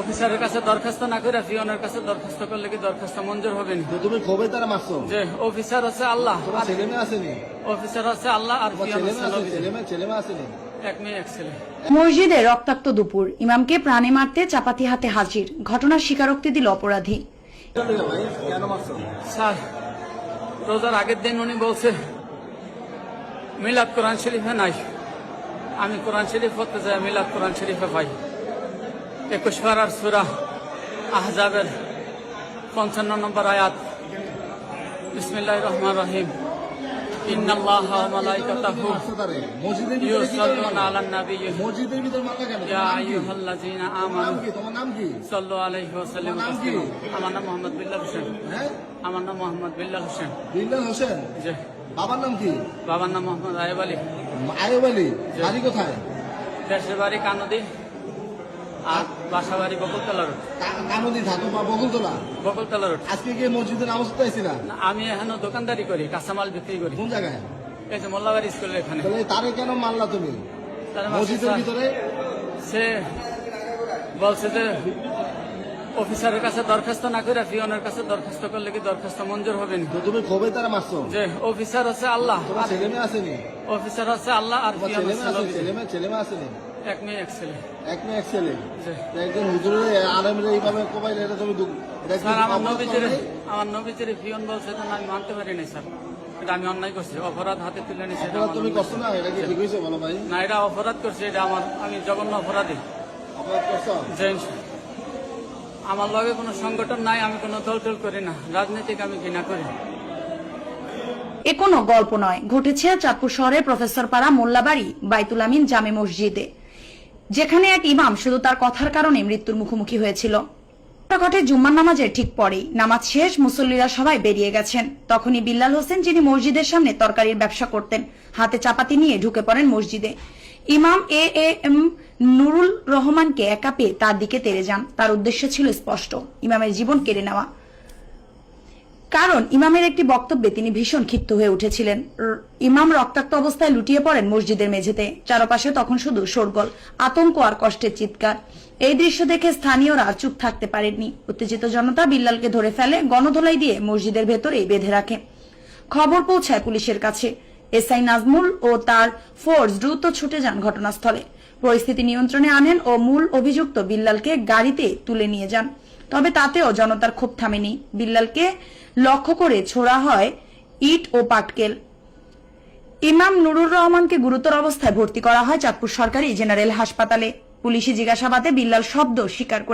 অফিসারের কাছে দরখাস্ত না করে পিয়নের কাছে দরখাস্ত করলে কি দরখাস্ত মঞ্জুর হবে না? তুমি ক্ষোভে তারা মারছো? যে অফিসার হচ্ছে আল্লাহ। তোমার আর ছেলে মেয়ে আসেনি? অফিসার হচ্ছে আল্লাহ আর ছেলে মেয়ে ছেলে মেয়ে আসেনি? মসজিদে রক্তাক্ত দুপুর। ইমামকে প্রাণে মারতে চাপাতি হাতে হাজির। ঘটনার স্বীকারোক্তি দিল অপরাধী। ভাই কেন মারছো? স্যার রোজার আগের দিন উনি বলছে মিলাদ কোরআন শরীফে নাই। আমি কোরআন শরীফ পড়তে যাই মিলাদ কোরআন শরীফে পাই। একুশ পাড়ার সুরা আহজাবের পঞ্চান্ন নম্বর আয়াত। বিসমিল্লাহ রহমান রহিম। আমার নাম মোহাম্মদ বিল্লাল হোসেন। হ্যাঁ? আমার নাম মোহাম্মদ বিল্লাল হোসেন। বিল্লাল হোসেন? জি। বাবার নাম কি? বাবার নাম মোহাম্মদ আয়েব আলী। আয়ুব আলী। বাড়ি কোথায়? দেশের বাড়ি কানদী। আর বাসা বাড়ি বকুলতলা রোড। কানদি ধাতু বা বকুলতলা? বকুলতলা রোড। আজকে গিয়ে মসজিদে নামাজ পড়তে না? আমি এখনও দোকানদারি করি কাঁচামাল বিক্রি করি। কোন জায়গায়? এই যে মোল্লাবাড়ি স্কুলের এখানে। তারে কেন মারলা তুমি? মসজিদের ভিতরে? সে বলছে যে অফিসারের কাছে দরখাস্ত না করে পিয়নের কাছে দরখাস্ত করলে কি দরখাস্ত মঞ্জুর হবে না তুমি ক্ষোভে তারা মারছো? যে অফিসার হচ্ছে আল্লাহ আর আসেনি? অফিসার হচ্ছে আল্লাহ আর তোমার পিয়ন ছেলে হচ্ছে আছে নবী। ছেলে মেয়ে ছেলে মেয়ে আসেনি? এক মেয়ে এক ছেলে। এক মেয়ে এক ছেলে? একজন হুজুরের এইভাবে কোবাইলে এটা তুমি স্যার আমার অপরাধ নবীজির করো নাই? আমার নবীজির পিয়ন বলছে তো আমি মানতে পারি নাই স্যার। এটা আমি অন্যায় করছি অপরাধ হাতে তুলে নিছি তুমি করছ না? এটা কি ঠিক হয়েছে বলো ভাই? না এটা অপরাধ করছি এটা আমার আমি জঘন্য অপরাধী। অপরাধ করছ? আমার লগে কোনো সংগঠন নাই আমি কোনো দল টল করি না। রাজনীতিক আমি ঘৃণা করি। এ কোনো গল্প নয়। ঘটেছে চাঁদপুর শহরে প্রফেসর পাড়া মোল্লাবাড়ি বাইতুল আমিন জামে মসজিদে। যেখানে এক ইমাম শুধু তার কথার কারণে মৃত্যুর মুখোমুখি হয়েছিল। ঘটে জুম্মার নামাজের ঠিক পরেই। নামাজ শেষ, মুসল্লিরা সবাই বেরিয়ে গেছেন। তখনই বিল্লাল হোসেন, যিনি মসজিদের সামনে তরকারির ব্যবসা করতেন, হাতে চাপাতি নিয়ে ঢুকে পড়েন মসজিদে। ইমাম এ এ এম নুরুল রহমানকে একা পেয়ে তার দিকে তেড়ে যান। তার উদ্দেশ্য ছিল স্পষ্ট, ইমামের জীবন কেড়ে নেওয়া। কারণ ইমামের একটি বক্তব্যে তিনি ভীষণ ক্ষিপ্ত হয়ে উঠেছিলেন। ইমাম রক্তাক্ত অবস্থায় লুটিয়ে পড়েন মসজিদের মেঝেতে। চারপাশে তখন শুধু শোরগোল, আতঙ্ক আর কষ্টের চিৎকার। এই দৃশ্য দেখে স্থানীয়রা চুপ থাকতে পারেননি। উত্তেজিত জনতা বিল্লালকে ধরে ফেলে গণধোলাই দিয়ে মসজিদের ভেতরে বেঁধে রাখে। খবর পৌঁছায় পুলিশের কাছে। এসআই নাজমুল ও তার ফোর্স দ্রুত ছুটে যান ঘটনাস্থলে। পরিস্থিতি নিয়ন্ত্রণে আনেন ও মূল অভিযুক্ত বিল্লালকে গাড়িতে তুলে নিয়ে যান। তবে তাতেও জনতার ক্ষোভ থামেনি। বিল্লালকে লক্ষ্য করে ছোড়া হয় ইট ও পাটকেল। ইমাম নুরুর রহমানকে গুরুতর অবস্থায় ভর্তি করা হয় চাঁদপুর সরকারি জেনারেল হাসপাতালে। পুলিশি জিজ্ঞাসাবাদে বিল্লাল শব্দ স্বীকার করে